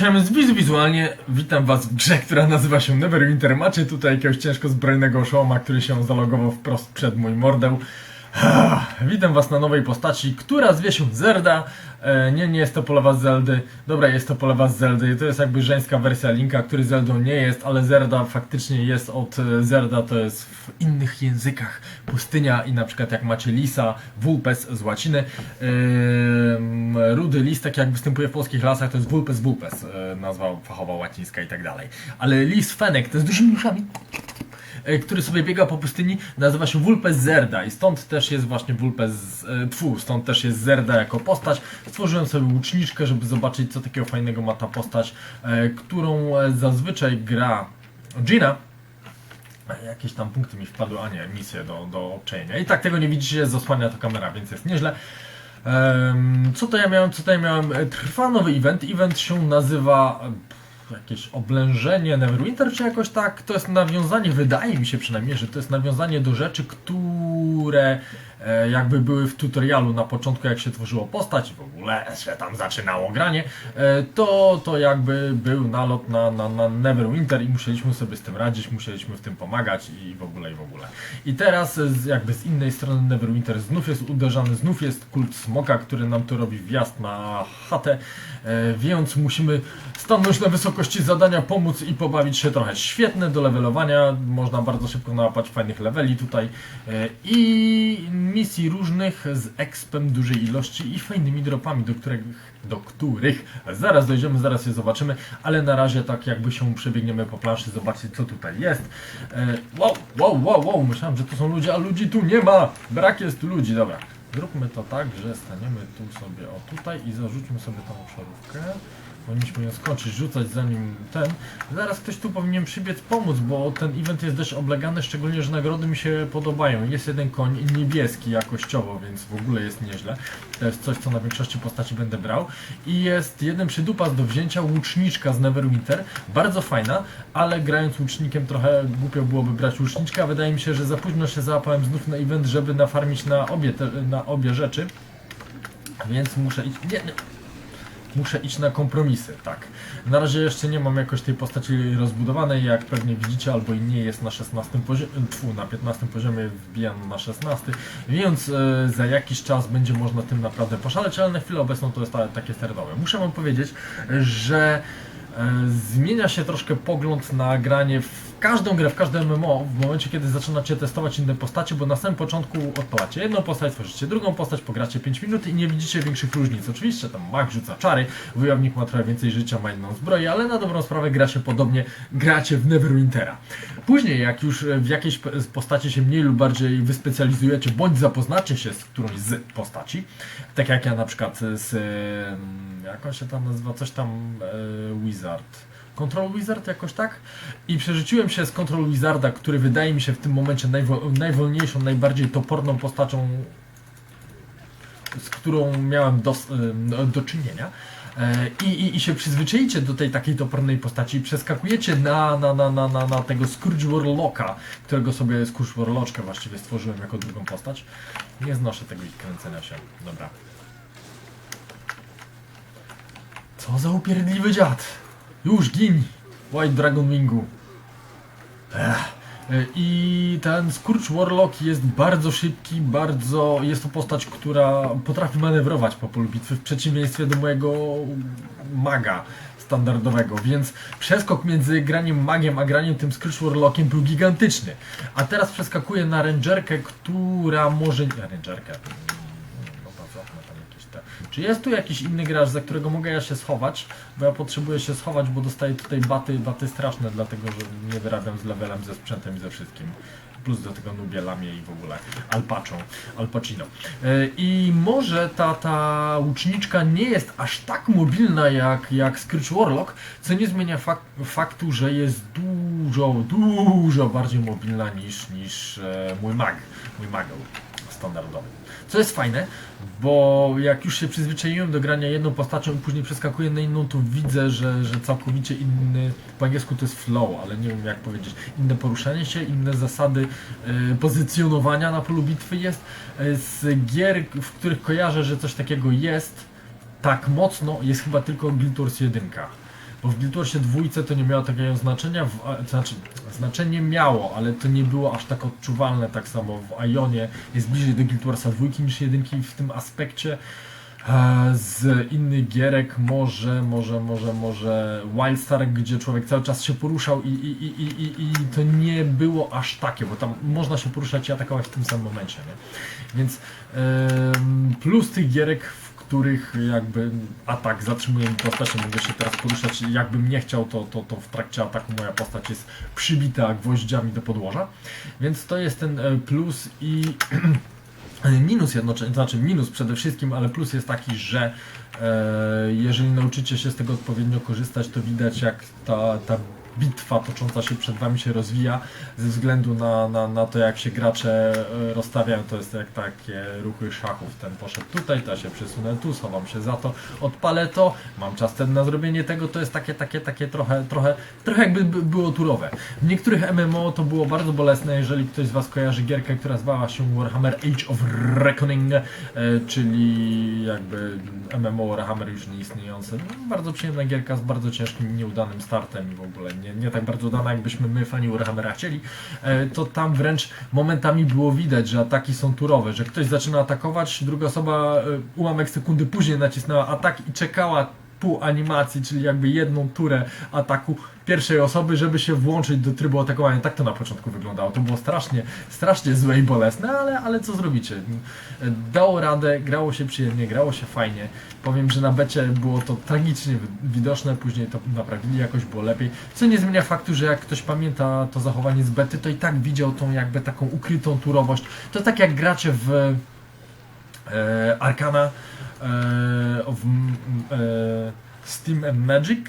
Dzisiaj jest wizu wizualnie. Witam was w grze, która nazywa się Neverwinter. Macie tutaj jakiegoś ciężko zbrojnego szołoma, który się zalogował wprost przed mój mordę. Ah, Witam was na nowej postaci, która zwie się Zerda. E, nie, nie jest to polewa z Zeldy. Dobra, jest to polewa z Zeldy. To jest jakby żeńska wersja Linka, który Zeldą nie jest, ale Zerda faktycznie jest od e, Zerda, to jest w innych językach. Pustynia i na przykład jak macie Lisa, Vulpes z łaciny. Ym, rudy lis, tak jak występuje w polskich lasach, to jest Vulpes Vulpes, e, nazwa fachowa łacińska i tak dalej. Ale lis Fenek to jest dużymi uszami e, który sobie biega po pustyni, nazywa się Vulpes Zerda i stąd też jest właśnie Vulpes, e, tfu, stąd też jest Zerda jako postać. Stworzyłem sobie łuczniczkę, żeby zobaczyć co takiego fajnego ma ta postać, e, którą e, zazwyczaj gra Gina. E, Jakieś tam punkty mi wpadły, a nie, misje do, do obczajenia. I tak tego nie widzicie, zasłania to kamera, więc jest nieźle. Co to ja miałem? Co to ja miałem? E, Trwa nowy event. Event się nazywa jakieś oblężenie Neverwinter, czy jakoś tak. To jest nawiązanie, wydaje mi się przynajmniej, że to jest nawiązanie do rzeczy, które jakby były w tutorialu na początku, jak się tworzyło postać, w ogóle się tam zaczynało granie, e, to, to jakby był nalot na, na, na Neverwinter i musieliśmy sobie z tym radzić, musieliśmy w tym pomagać i w ogóle, i w ogóle. I teraz jakby z innej strony Neverwinter znów jest uderzany, znów jest kult smoka, który nam tu robi wjazd na chatę, e, więc musimy stanąć na wysokości zadania, pomóc i pobawić się trochę. Świetne do levelowania, można bardzo szybko nałapać fajnych leveli tutaj e, i misji różnych z expem dużej ilości i fajnymi dropami, do których, do których zaraz dojdziemy, zaraz je zobaczymy, ale na razie tak jakby się przebiegniemy po planszy, zobaczyć co tutaj jest. E, wow, wow, wow, wow, myślałem, że tu są ludzie, a ludzi tu nie ma, brak jest tu ludzi, dobra. Zróbmy to tak, że staniemy tu sobie o tutaj i zarzućmy sobie tą obszarówkę. Powinniśmy ją skończyć, rzucać zanim ten. Zaraz ktoś tu powinien przybiec pomóc, bo ten event jest dość oblegany, szczególnie, że nagrody mi się podobają. Jest jeden koń niebieski jakościowo, więc w ogóle jest nieźle. To jest coś, co na większości postaci będę brał. I jest jeden przydupas do wzięcia, łuczniczka z Neverwinter. Bardzo fajna, ale grając łucznikiem trochę głupio byłoby brać łuczniczka. Wydaje mi się, że za późno się załapałem znów na event, żeby nafarmić na obie, te, na obie rzeczy. Więc muszę iść... Nie, nie. Muszę iść na kompromisy, tak. Na razie jeszcze nie mam jakoś tej postaci rozbudowanej, jak pewnie widzicie, albo i nie jest na 16 poziomie, tfu, na 15 poziomie wbijam na 16, więc e, za jakiś czas będzie można tym naprawdę poszaleć, ale na chwilę obecną to jest ta, takie serdowe. Muszę wam powiedzieć, że e, zmienia się troszkę pogląd na granie w każdą grę, w każde MMO w momencie, kiedy zaczynacie testować inne postacie, bo na samym początku odpalacie jedną postać, tworzycie drugą postać, pogracie 5 minut i nie widzicie większych różnic. Oczywiście tam mag rzuca czary, wojownik ma trochę więcej życia, ma inną zbroję, ale na dobrą sprawę gra się podobnie, gracie w Neverwintera. Później, jak już w jakiejś postaci się mniej lub bardziej wyspecjalizujecie, bądź zapoznacie się z którąś z postaci, tak jak ja na przykład z, jak on się tam nazywa, coś tam, e, Wizard. Control Wizard jakoś tak? I przerzuciłem się z Control Wizarda, który wydaje mi się w tym momencie najwo- najwolniejszą, najbardziej toporną postacią, z którą miałem do, do czynienia. E, I, i, I się przyzwyczaicie do tej takiej topornej postaci i przeskakujecie na, na, na, na, na, na tego Scrooge Warlocka, którego sobie Scrooge Warloczkę właściwie stworzyłem jako drugą postać. Nie znoszę tego ich kręcenia się. Dobra. Co za upierdliwy dziad! Już gin! White Dragon Wingu. Ech. E, I ten Skurcz Warlock jest bardzo szybki, bardzo. Jest to postać, która potrafi manewrować po polu bitwy, w przeciwieństwie do mojego maga standardowego, więc przeskok między graniem magiem a graniem tym Skurcz Warlockiem był gigantyczny. A teraz przeskakuję na rangerkę, która może. Rangerkę. Dobra, złapmy tam jakieś te. Czy jest tu jakiś inny gracz, za którego mogę ja się schować? Bo ja potrzebuję się schować, bo dostaję tutaj baty, baty straszne, dlatego że nie wyrabiam z levelem, ze sprzętem i ze wszystkim. Plus do tego nubię lamię i w ogóle Alpaczą, Alpacino. E, I może ta, ta łuczniczka nie jest aż tak mobilna jak, jak Screech Warlock, co nie zmienia fak faktu, że jest dużo, dużo bardziej mobilna niż, niż e, mój mag, mój magel standardowy. Co jest fajne, bo jak już się przyzwyczaiłem do grania jedną postacią i później przeskakuję na inną, to widzę, że, że całkowicie inny, po angielsku to jest flow, ale nie wiem jak powiedzieć, inne poruszanie się, inne zasady e, pozycjonowania na polu bitwy jest. E, z gier, w których kojarzę, że coś takiego jest, tak mocno, jest chyba tylko Guild Wars 1. Bo w Guild Warsie dwójce to nie miało takiego znaczenia, w, znaczy znaczenie miało, ale to nie było aż tak odczuwalne, tak samo w Ionie jest bliżej do Guild Warsa dwójki niż jedynki w tym aspekcie. E, Z innych gierek może, może, może, może Wildstar, gdzie człowiek cały czas się poruszał i, i, i, i, i- i to nie było aż takie, bo tam można się poruszać i atakować w tym samym momencie, nie? Więc plus tych gierek, których jakby atak zatrzymuje mi postać, nie mogę się teraz poruszać, jakbym nie chciał, to, to, to w trakcie ataku moja postać jest przybita gwoździami do podłoża, więc to jest ten e, plus i Minus jednocześnie, znaczy minus przede wszystkim, ale plus jest taki, że e, jeżeli nauczycie się z tego odpowiednio korzystać, to widać jak ta, ta bitwa tocząca się przed wami się rozwija ze względu na, na, na to jak się gracze e, rozstawiają, to jest jak takie ruchy szachów, ten poszedł tutaj, to ja się przesunę tu, schowam się za to, odpalę to, mam czas ten na zrobienie tego, to jest takie, takie, takie trochę, trochę, trochę jakby by- było turowe. W niektórych MMO to było bardzo bolesne, jeżeli ktoś z Was kojarzy gierkę, która zwała się Warhammer Age of Reckoning, e, czyli jakby MMO Warhammer już nieistniejące. No, bardzo przyjemna gierka z bardzo ciężkim, nieudanym startem i w ogóle nie, nie tak bardzo dana, jakbyśmy my, fani Warhammera, chcieli. E, to tam wręcz momentami było widać, że ataki są turowe, że ktoś zaczyna atakować, druga osoba e, ułamek sekundy później nacisnęła atak i czekała pół animacji, czyli jakby jedną turę ataku pierwszej osoby, żeby się włączyć do trybu atakowania. Tak to na początku wyglądało. To było strasznie, strasznie złe i bolesne, ale, ale co zrobicie? Dało radę, grało się przyjemnie, grało się fajnie. Powiem, że na becie było to tragicznie wi- widoczne, później to naprawili, jakoś było lepiej. Co nie zmienia faktu, że jak ktoś pamięta to zachowanie z bety, to i tak widział tą jakby taką ukrytą turowość. To tak jak gracie w e, Arcana e, of m, e, Steam and Magic,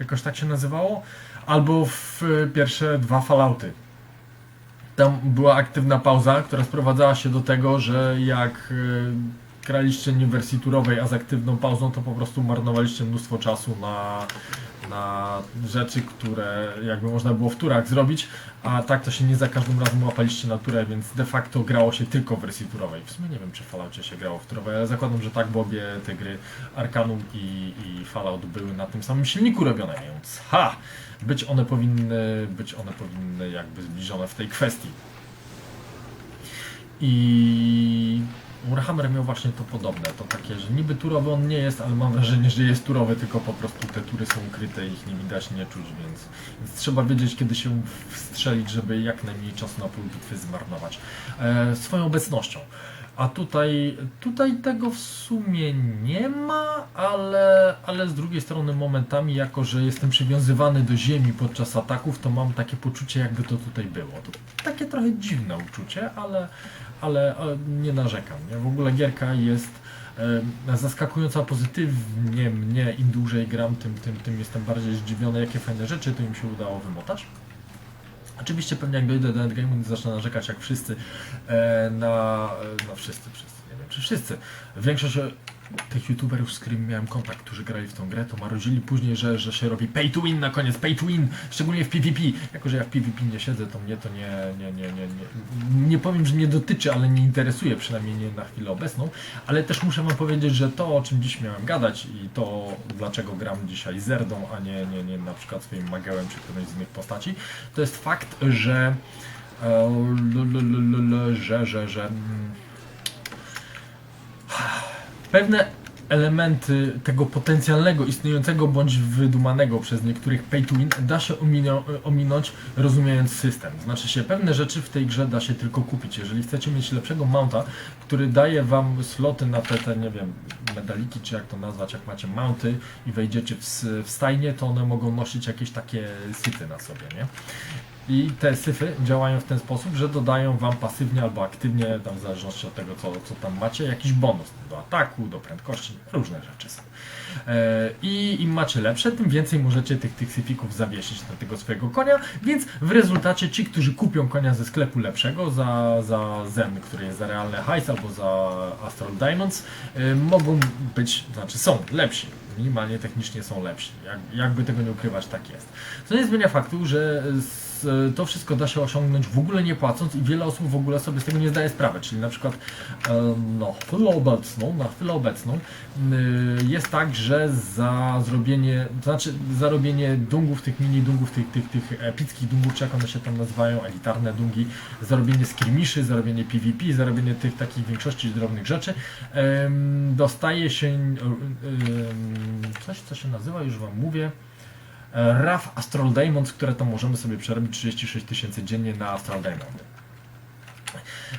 jakoś tak się nazywało, albo w e, pierwsze dwa Fallouty. Tam była aktywna pauza, która sprowadzała się do tego, że jak e, graliście nie w wersji turowej, a z aktywną pauzą, to po prostu marnowaliście mnóstwo czasu na, na rzeczy, które jakby można było w turach zrobić, a tak to się nie za każdym razem łapaliście na turę, więc de facto grało się tylko w wersji turowej. W sumie nie wiem, czy w Falloutie się grało w turowej, ale zakładam, że tak, bo obie te gry Arcanum i, i Fallout były na tym samym silniku robione, więc ha! Być one powinny, być one powinny jakby zbliżone w tej kwestii. I Warhammer miał właśnie to podobne, to takie, że niby turowy on nie jest, ale mam wrażenie, że jest turowy, tylko po prostu te tury są ukryte, ich nie widać, nie czuć, więc, więc trzeba wiedzieć, kiedy się wstrzelić, żeby jak najmniej czasu na pół bitwy zmarnować e, swoją obecnością. A tutaj, tutaj tego w sumie nie ma, ale, ale z drugiej strony momentami, jako że jestem przywiązywany do ziemi podczas ataków, to mam takie poczucie, jakby to tutaj było. To takie trochę dziwne uczucie, ale, ale, ale nie narzekam. Nie? W ogóle gierka jest e, zaskakująca pozytywnie mnie. Im dłużej gram, tym, tym, tym jestem bardziej zdziwiony, jakie fajne rzeczy tu im się udało wymotać. Oczywiście pewnie jak dojdę do endgame'u, zacznę narzekać jak wszyscy e, na... no wszyscy, wszyscy, nie wiem czy wszyscy. Większość e, tych youtuberów, z którymi miałem kontakt, którzy grali w tą grę, to marudzili później, że, że się robi pay to win na koniec, pay to win, szczególnie w PvP. Jako, że ja w PvP nie siedzę, to mnie to nie, nie, nie, nie, nie, nie powiem, że nie dotyczy, ale nie interesuje, przynajmniej nie na chwilę obecną, ale też muszę wam powiedzieć, że to, o czym dziś miałem gadać i to, dlaczego gram dzisiaj Zerdą, a nie, nie, nie na przykład swoim Magełem czy którąś z innych postaci, to jest fakt, że e, że, że, że mm, pewne elementy tego potencjalnego, istniejącego bądź wydumanego przez niektórych pay to win da się ominąć rozumiejąc system. Znaczy się, pewne rzeczy w tej grze da się tylko kupić. Jeżeli chcecie mieć lepszego mounta, który daje wam sloty na te, te nie wiem, medaliki, czy jak to nazwać, jak macie mounty i wejdziecie w, w stajnie, to one mogą nosić jakieś takie syty na sobie, nie? I te syfy działają w ten sposób, że dodają wam pasywnie albo aktywnie, tam w zależności od tego, co, co tam macie, jakiś bonus do ataku, do prędkości, różne rzeczy są. E, I im macie lepsze, tym więcej możecie tych, syfików zawiesić na tego swojego konia, więc w rezultacie ci, którzy kupią konia ze sklepu lepszego za, za Zen, który jest za realne hajs, albo za Astral Diamonds, e, mogą być, znaczy są lepsi minimalnie technicznie są lepsi. Jak, jakby tego nie ukrywać, tak jest. Co nie zmienia faktu, że E, to wszystko da się osiągnąć w ogóle nie płacąc i wiele osób w ogóle sobie z tego nie zdaje sprawy. Czyli na przykład e, no, chwilę obecną, na chwilę obecną y, jest tak, że za zrobienie, to znaczy za robienie dungów, tych mini dungów, tych, tych, tych epickich dungów, czy jak one się tam nazywają, elitarne dungi, za robienie skirmiszy, za robienie PvP, za robienie tych takich większości drobnych rzeczy, dostaje się coś, co się nazywa, już Wam mówię, e, RAF Astral Diamonds, które tam możemy sobie przerobić 36 tysięcy dziennie na Astral Diamond.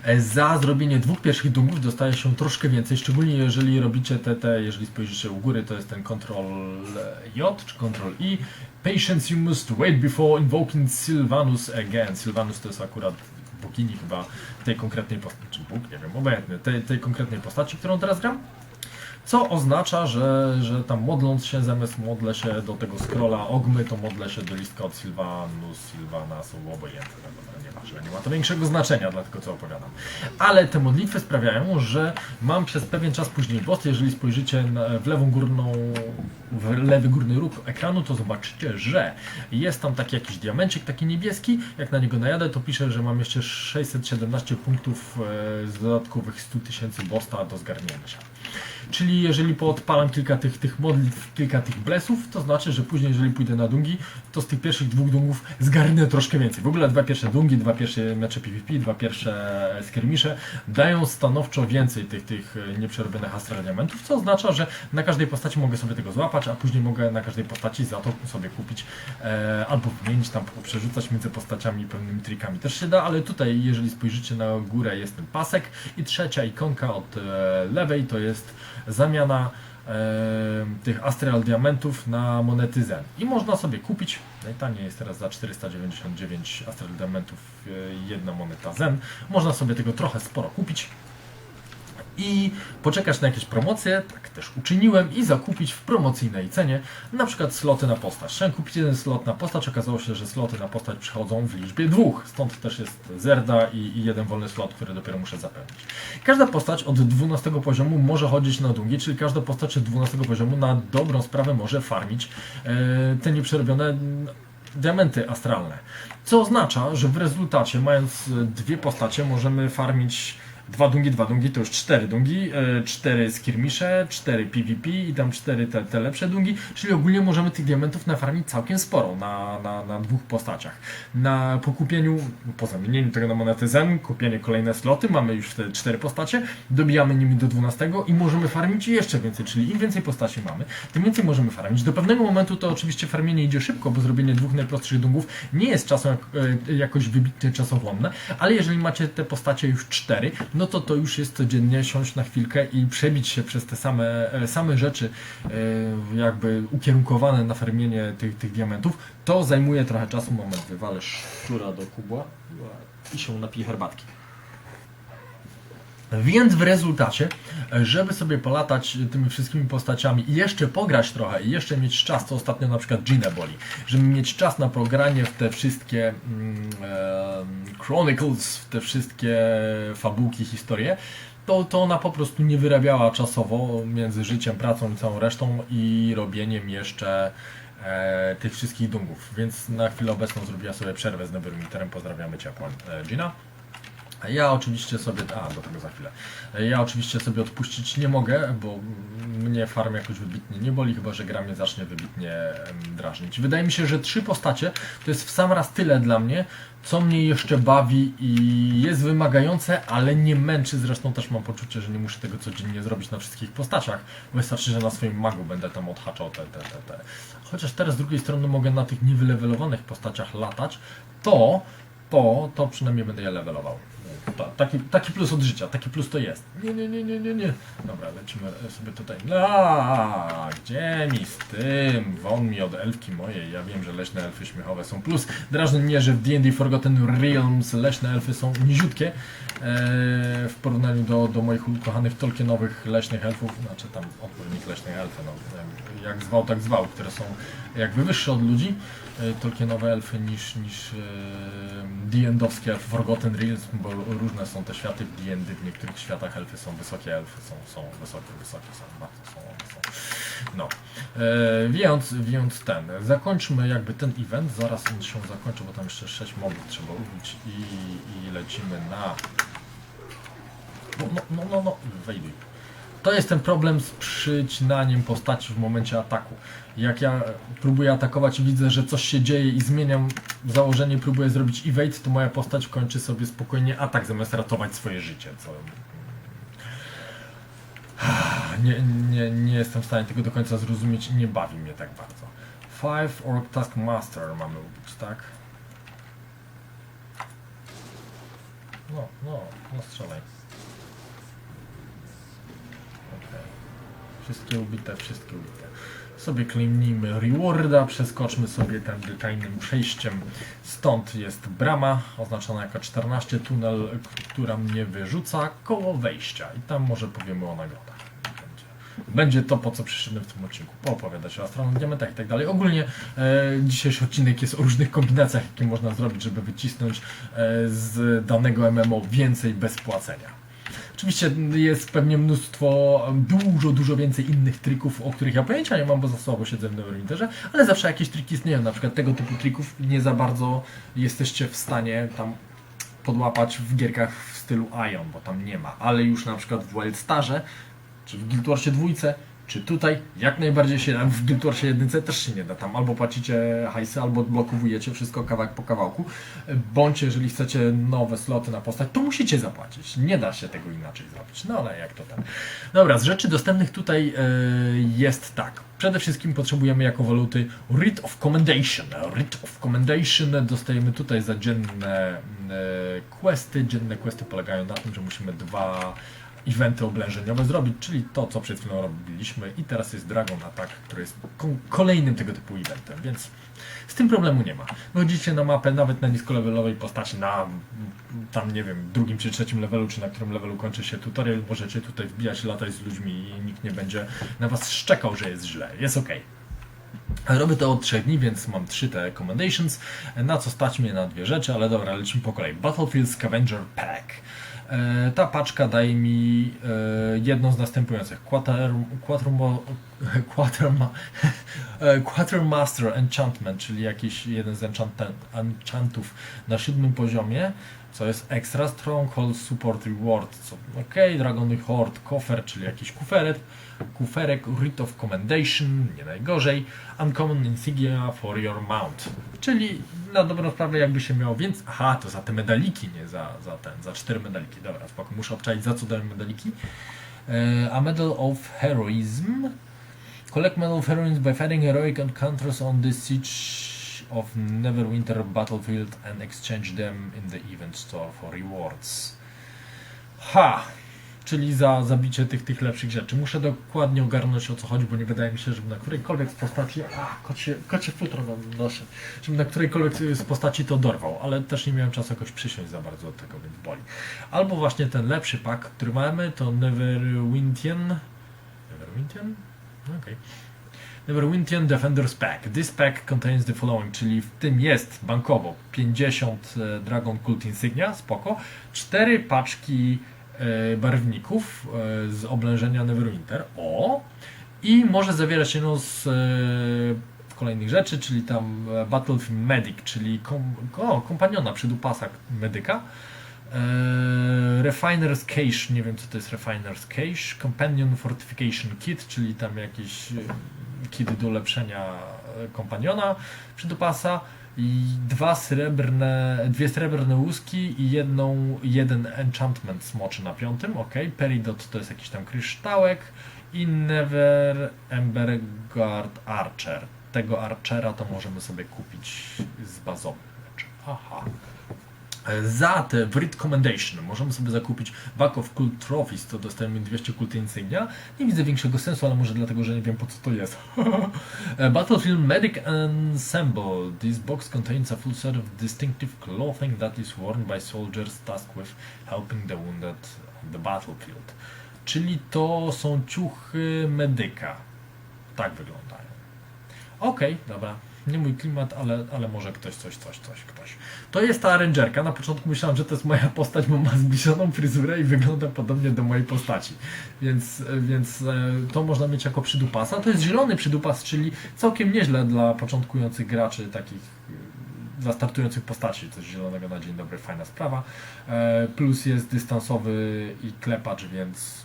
E, Za zrobienie dwóch pierwszych dungów dostaje się troszkę więcej, szczególnie jeżeli robicie te, te jeżeli spojrzycie u góry, to jest ten Ctrl J czy Ctrl I. Patience you must wait before invoking Sylvanus again. Sylvanus to jest akurat bogini chyba tej konkretnej postaci, czy Bóg, nie wiem, obojętnie, tej, tej konkretnej postaci, którą teraz gram. Co oznacza, że, że tam modląc się, zamiast modlę się do tego scrolla ogmy, to modlę się do listka od Sylvanus, Sylvana, są obojętne, no nieważne, nie ma to większego znaczenia dla tego, co opowiadam. Ale te modlitwy sprawiają, że mam przez pewien czas później boss, jeżeli spojrzycie w lewą górną, w lewy górny róg ekranu, to zobaczycie, że jest tam taki jakiś diamencik, taki niebieski, jak na niego najadę, to pisze, że mam jeszcze 617 punktów e, z dodatkowych 100 tysięcy bosta do zgarnięcia. Czyli jeżeli poodpalam kilka tych, tych modlitw, kilka tych blesów, to znaczy, że później jeżeli pójdę na dungi, to z tych pierwszych dwóch dungów zgarnę troszkę więcej. W ogóle dwa pierwsze dungi, dwa pierwsze mecze PvP, dwa pierwsze skirmisze dają stanowczo więcej tych, tych e, nieprzerobionych astral diamentów, co oznacza, że na każdej postaci mogę sobie tego złapać, a później mogę na każdej postaci za to sobie kupić e, albo wymienić tam, przerzucać między postaciami pewnymi trikami też się da, ale tutaj jeżeli spojrzycie na górę jest ten pasek i trzecia ikonka od e, lewej to jest zamiana e, tych Astral Diamentów na monety Zen. I można sobie kupić, najtaniej jest teraz za 499 Astral Diamentów e, jedna moneta Zen. Można sobie tego trochę sporo kupić i poczekać na jakieś promocje, tak też uczyniłem, i zakupić w promocyjnej cenie na przykład sloty na postać. Chciałem kupić jeden slot na postać, okazało się, że sloty na postać przychodzą w liczbie dwóch, stąd też jest Zerda i, i jeden wolny slot, który dopiero muszę zapełnić. Każda postać od 12 poziomu może chodzić na dungi, czyli każda postać od 12 poziomu na dobrą sprawę może farmić e, te nieprzerobione mm, diamenty astralne. Co oznacza, że w rezultacie, mając dwie postacie, możemy farmić dwa dungi, dwa dungi, to już cztery dungi, e, cztery skirmisze, cztery PvP i tam cztery te, te lepsze dungi, czyli ogólnie możemy tych diamentów nafarmić całkiem sporo na, na, na dwóch postaciach. Na po kupieniu, po zamienieniu tego na monety Zen, kupienie kolejne sloty, mamy już wtedy cztery postacie, dobijamy nimi do 12 i możemy farmić jeszcze więcej, czyli im więcej postaci mamy, tym więcej możemy farmić. Do pewnego momentu to oczywiście farmienie idzie szybko, bo zrobienie dwóch najprostszych dungów nie jest czasem jak, e, jakoś wybitnie czasochłonne, ale jeżeli macie te postacie już cztery, no to to już jest codziennie siąść na chwilkę i przebić się przez te same, e, same rzeczy e, jakby ukierunkowane na farmienie tych, tych diamentów. To zajmuje trochę czasu. Moment, wywalę szczura do kubła i się napiję herbatki. Więc w rezultacie, żeby sobie polatać tymi wszystkimi postaciami i jeszcze pograć trochę i jeszcze mieć czas, co ostatnio na przykład Ginę boli, żeby mieć czas na pogranie w te wszystkie mm, em, Chronicles, w te wszystkie fabułki, historie, to, to ona po prostu nie wyrabiała czasowo między życiem, pracą i całą resztą i robieniem jeszcze e, tych wszystkich dungów. Więc na chwilę obecną zrobiła sobie przerwę z Neverwinterem. Pozdrawiamy ciepło e, Gina. Ja oczywiście sobie, a do tego za chwilę. Ja oczywiście sobie odpuścić nie mogę, bo mnie farm jakoś wybitnie nie boli, chyba że gra mnie zacznie wybitnie drażnić. Wydaje mi się, że trzy postacie to jest w sam raz tyle dla mnie, co mnie jeszcze bawi i jest wymagające, ale nie męczy. Zresztą też mam poczucie, że nie muszę tego codziennie zrobić na wszystkich postaciach. Wystarczy, że na swoim magu będę tam odhaczał te, te, te, te. Chociaż teraz z drugiej strony mogę na tych niewylewelowanych postaciach latać, to, to, to przynajmniej będę je levelował. Ta, taki, taki plus od życia, taki plus to jest. Nie, nie, nie, nie, nie, nie. Dobra, lecimy sobie tutaj. A, gdzie mi z tym? Won mi od elfki mojej. Ja wiem, że leśne elfy śmiechowe są plus. Drażni mnie, że w D&D Forgotten Realms leśne elfy są niziutkie e, w porównaniu do, do moich ukochanych Tolkienowych leśnych elfów. Znaczy tam odpowiednik leśnych elfy, no, jak- zwał, tak zwał, które są jakby wyższe od ludzi. e, Tolkienowe elfy niż, niż D&Dowskie elfy, Forgotten Realms, bo różne są te światy D&D, w niektórych światach elfy są wysokie, elfy są, są wysokie, wysokie są, bardzo są, są. No. E, więc, więc ten, zakończmy jakby ten event, zaraz on się zakończy, bo tam jeszcze 6 mobów trzeba ubić i, i lecimy na... No, no, no, no, no, wejduj. To jest ten problem z przycinaniem postaci w momencie ataku. Jak ja próbuję atakować i widzę, że coś się dzieje i zmieniam założenie, próbuję zrobić evade, to moja postać kończy sobie spokojnie atak zamiast ratować swoje życie, co nie, nie, nie jestem w stanie tego do końca zrozumieć i nie bawi mnie tak bardzo. Five Orc Taskmaster mamy ubić, tak? No, no, no strzelaj. Okej. Wszystkie ubite, wszystkie ubite. Sobie claimnijmy rewarda, przeskoczmy sobie tym tajnym przejściem. Stąd jest brama, oznaczona jako 14, tunel, która mnie wyrzuca koło wejścia. I tam może powiemy o nagrodach. Będzie, będzie to, po co przyszedłem w tym odcinku. Poopowiadać o astronomii, diamentach i tak dalej. Ogólnie e, dzisiejszy odcinek jest o różnych kombinacjach, jakie można zrobić, żeby wycisnąć e, z danego MMO więcej bez płacenia. Oczywiście jest pewnie mnóstwo, dużo, dużo więcej innych trików, o których ja pojęcia nie mam, bo za słabo siedzę w Neverwinterze, ale zawsze jakieś triki istnieją. Na przykład tego typu trików nie za bardzo jesteście w stanie tam podłapać w gierkach w stylu Ion, bo tam nie ma. Ale już na przykład w Wildstarze, czy w Guild Warsie 2, czy tutaj jak najbardziej się da, w Guild Warsie 1 też się nie da. Tam albo płacicie hajsy, albo odblokowujecie wszystko kawałek po kawałku. Bądź jeżeli chcecie nowe sloty na postać, to musicie zapłacić. Nie da się tego inaczej zrobić. No ale jak to tam. Dobra, z rzeczy dostępnych tutaj e, jest tak. Przede wszystkim potrzebujemy jako waluty Writ of Commendation. Writ of Commendation dostajemy tutaj za dzienne e, questy. Dzienne questy polegają na tym, że musimy dwa eventy oblężeniowe zrobić, czyli to, co przed chwilą robiliśmy i teraz jest Dragon Attack, który jest ko- kolejnym tego typu eventem, więc z tym problemu nie ma. Wchodzicie na mapę nawet na niskolevelowej postaci, na tam nie wiem, drugim czy trzecim levelu, czy na którym levelu kończy się tutorial, możecie tutaj wbijać, latać z ludźmi i nikt nie będzie na was szczekał, że jest źle, jest ok. Robię to od 3 dni, więc mam 3 te recommendations, na co stać mnie na dwie rzeczy, ale dobra, lecimy po kolei. Battlefield Scavenger Pack. E, Ta paczka daje mi e, jedną z następujących. Quaterma, e, Enchantment, czyli jakiś jeden z enchantów na siódmym poziomie, co jest extra Stronghold Support Reward, co ok, Dragony Horde, Kofer, czyli jakiś kuferet, kuferek, Writ of Commendation, nie najgorzej, Uncommon Insignia for your mount, czyli na dobrą sprawę jakby się miało więc, aha, to za te medaliki, nie za, za ten, za cztery medaliki, dobra, spoko, muszę obczaić za co dałem medaliki. E, A Medal of Heroism, Collect Medal of Heroism by fighting heroic encounters on the siege of Neverwinter battlefield and exchange them in the event store for rewards. Ha! Czyli za zabicie tych, tych lepszych rzeczy. Muszę dokładnie ogarnąć o co chodzi, bo nie wydaje mi się, żeby na którejkolwiek z postaci. A, kocie, kocie futro na nosie. Żeby na którejkolwiek z postaci to dorwał, ale też nie miałem czasu jakoś przysiąść za bardzo od tego, więc boli. Albo właśnie ten lepszy pak, który mamy, to Neverwintian. Neverwintian? Okej. Neverwintian Defenders Pack. This pack contains the following, czyli w tym jest bankowo 50 e, Dragon Cult Insignia, spoko, 4 paczki e, barwników e, z oblężenia Neverwinter, o, i może zawierać jedną z kolejnych rzeczy, czyli tam Battlefield Medic, czyli kom, o, kompaniona przydupasa medyka, Eee, Refiner's Cache, nie wiem co to jest Refiner's Cache, Companion Fortification Kit, czyli tam jakiś e, kit do ulepszenia e, kompaniona przydupasa i dwa srebrne, dwie srebrne łuski i jedną, jeden enchantment smoczy na piątym, ok, Peridot to jest jakiś tam kryształek i Never Emberguard Archer. Tego Archera to możemy sobie kupić z rzeczy. Aha. Za te Writ Commendation możemy sobie zakupić Back of Cult Trophies, to dostajemy 200 kult insignia. Nie widzę większego sensu, ale może dlatego, że nie wiem po co to jest. Battlefield Medic Ensemble. This box contains a full set of distinctive clothing that is worn by soldiers tasked with helping the wounded on the battlefield. Czyli to są ciuchy medyka. Tak wyglądają. Okej, dobra. Nie mój klimat, ale, ale może ktoś coś, coś, coś, ktoś. To jest ta rangerka. Na początku myślałem, że to jest moja postać, bo ma zbliżoną fryzurę i wygląda podobnie do mojej postaci. Więc, więc e, to można mieć jako przydupasa. To jest zielony przydupas, czyli całkiem nieźle dla początkujących graczy, takich e, dla startujących postaci. Coś zielonego na dzień dobry, fajna sprawa. E, Plus jest dystansowy i klepacz, więc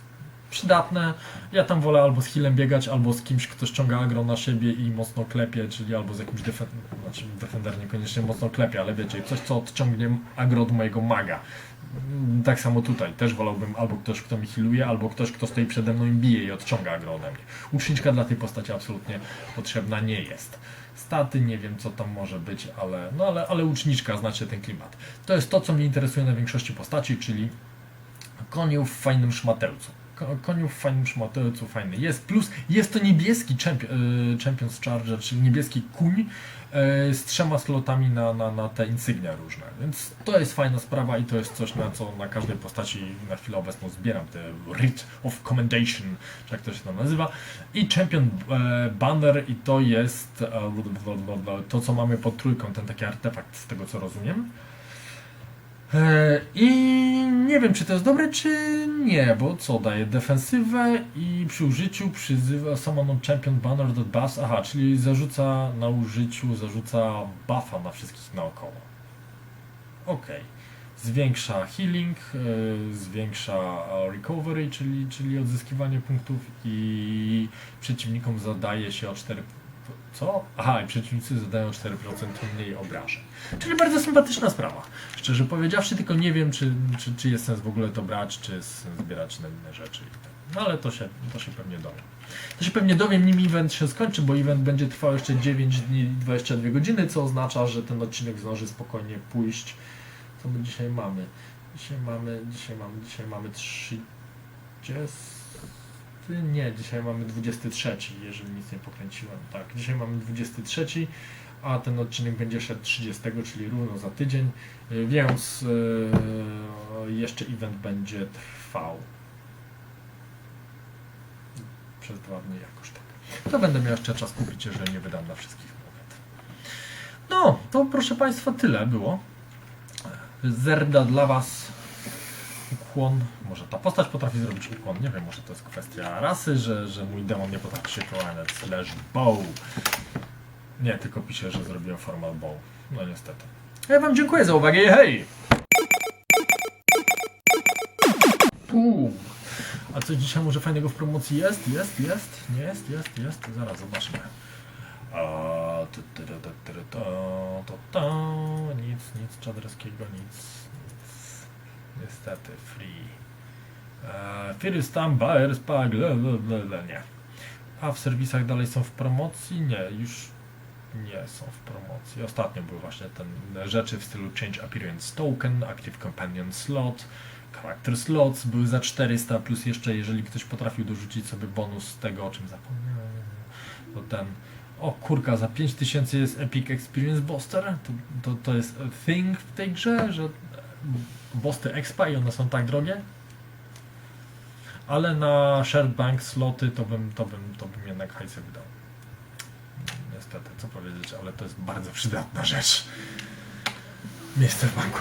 przydatne. Ja tam wolę albo z healem biegać, albo z kimś, kto ściąga agro na siebie i mocno klepie, czyli albo z jakimś defen znaczy defender niekoniecznie mocno klepie, ale wiecie, coś co odciągnie agro od mojego maga. Mm, Tak samo tutaj, też wolałbym albo ktoś, kto mi healuje, albo ktoś, kto stoi przede mną i bije i odciąga agro ode mnie. Łuczniczka dla tej postaci absolutnie potrzebna nie jest. Staty, nie wiem co tam może być, ale, no ale, ale łuczniczka, znacie ten klimat. To jest to, co mnie interesuje na większości postaci, czyli koniu w fajnym szmatelcu. Ko- Koniu w fajnym szmatelcu fajny jest. Plus jest to niebieski e, Champions Charger, czyli niebieski kuń e, z trzema slotami na, na, na te insygnia różne. Więc to jest fajna sprawa i to jest coś, na co na każdej postaci na chwilę obecną zbieram. Te Writ of Commendation, czy jak to się tam nazywa. I Champion e, Banner i to jest to, co mamy pod trójką, ten taki artefakt z tego co rozumiem. E, I nie wiem, czy to jest dobre, czy nie, bo co daje? Defensywę i przy użyciu przyzywa Summon Champion Banner do Buffs. Aha, czyli zarzuca na użyciu, zarzuca buffa na wszystkich naokoło. Okej. Zwiększa healing, e, zwiększa recovery, czyli, czyli odzyskiwanie punktów i przeciwnikom zadaje się o 4. Co? Aha, i przeciwnicy zadają o 4% mniej obrażeń. Czyli bardzo sympatyczna sprawa. Szczerze powiedziawszy, tylko nie wiem, czy, czy, czy jest sens w ogóle to brać, czy zbierać na inne rzeczy. tak. No ale to się, to się pewnie dowiem. To się pewnie dowiem, nim event się skończy, bo event będzie trwał jeszcze 9 dni i 22 godziny, co oznacza, że ten odcinek zdąży spokojnie pójść. Co my dzisiaj mamy? Dzisiaj mamy, dzisiaj mamy, dzisiaj mamy 30... Nie, dzisiaj mamy 23, jeżeli nic nie pokręciłem. Tak, dzisiaj mamy 23, a ten odcinek będzie szedł 30, czyli równo za tydzień, y, więc y, jeszcze event będzie trwał przez dwa dni jakoś tak. To będę miał jeszcze czas kupić, jeżeli nie wydam na wszystkich moment. No, to proszę Państwa tyle było. Zerda dla Was ukłon. Może ta postać potrafi zrobić ukłon. Nie wiem, może to jest kwestia rasy, że, że mój demon nie potrafi się kłaniać. leży bow. Nie, tylko pisze, że zrobiłem formal bow. No niestety. Ja wam dziękuję za uwagę i hej! Pum. A co dzisiaj może fajnego w promocji jest? Jest, jest, nie jest, jest, jest. Zaraz zobaczmy. A, ty, ty, ty, ty, ty, to, to, nic, nic Czaderskiego, nic, Niestety, free. E, First le, le, nie. A w serwisach dalej są w promocji? Nie, już nie są w promocji. Ostatnio były właśnie ten rzeczy w stylu Change Appearance Token, Active Companion Slot, Character Slots były za 400, plus jeszcze jeżeli ktoś potrafił dorzucić sobie bonus tego, o czym zapomniałem, to ten o kurka, za 5000 jest Epic Experience Booster, to, to, to jest thing w tej grze, że Bosty Expa i one są tak drogie? Ale na Shared Bank sloty to bym, to bym, to bym jednak hajsy wydał. Niestety, co powiedzieć, ale to jest bardzo przydatna rzecz. Miejsce w banku.